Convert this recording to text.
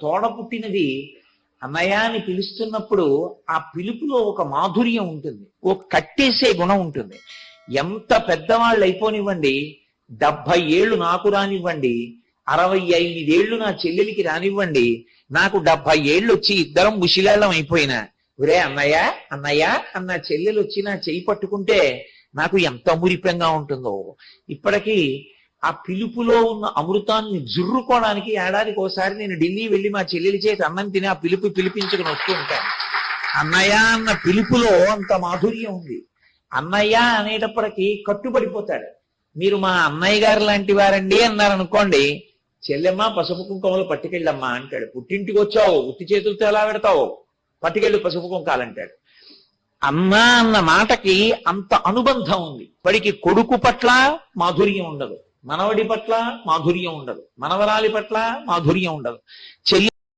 తోడ పుట్టినది అన్నయ్య అని పిలుస్తున్నప్పుడు ఆ పిలుపులో ఒక మాధుర్యం ఉంటుంది ఒక కట్టేసే గుణం ఉంటుంది. ఎంత పెద్దవాళ్ళు అయిపోనివ్వండి డెబ్బై ఏళ్ళు నాకు రానివ్వండి అరవై ఐదేళ్ళు నా చెల్లెలికి రానివ్వండి నాకు డెబ్బై ఏళ్ళు వచ్చి ఇద్దరం ముషిలేళ్ళం అయిపోయినా ఒరే అన్నయ్య అన్నయ్య అన్న చెల్లెలు వచ్చి నా చేయి పట్టుకుంటే నాకు ఎంత మురిపెంగా ఉంటుందో. ఇప్పటికీ ఆ పిలుపులో ఉన్న అమృతాన్ని జుర్రుకోవడానికి ఏడాదికి ఒకసారి నేను ఢిల్లీ వెళ్ళి మా చెల్లెలి చేతి అన్నం తిని ఆ పిలుపు పిలిపించుకుని వస్తూ ఉంటాను. అన్నయ్య అన్న పిలుపులో అంత మాధుర్యం ఉంది. అన్నయ్య అనేటప్పటికీ కట్టుబడిపోతాడు. మీరు మా అన్నయ్య గారు లాంటి వారండి అన్నారనుకోండి చెల్లెమ్మ పసుపు కుంకుమలు పట్టుకెళ్ళమ్మా అంటాడు. పుట్టింటికి వచ్చావు ఉత్తి చేతులతో ఎలా పెడతావు? పట్టుకెళ్ళు పసుపు కుంకాలంటాడు. అమ్మ అన్న మాటకి అంత అనుబంధం ఉంది. వాడికి కొడుకు పట్ల మాధుర్యం ఉండదు. మనవడి పట్ల మాధుర్యం ఉండదు. మనవరాలి పట్ల మాధుర్యం ఉండదు. చెల్లి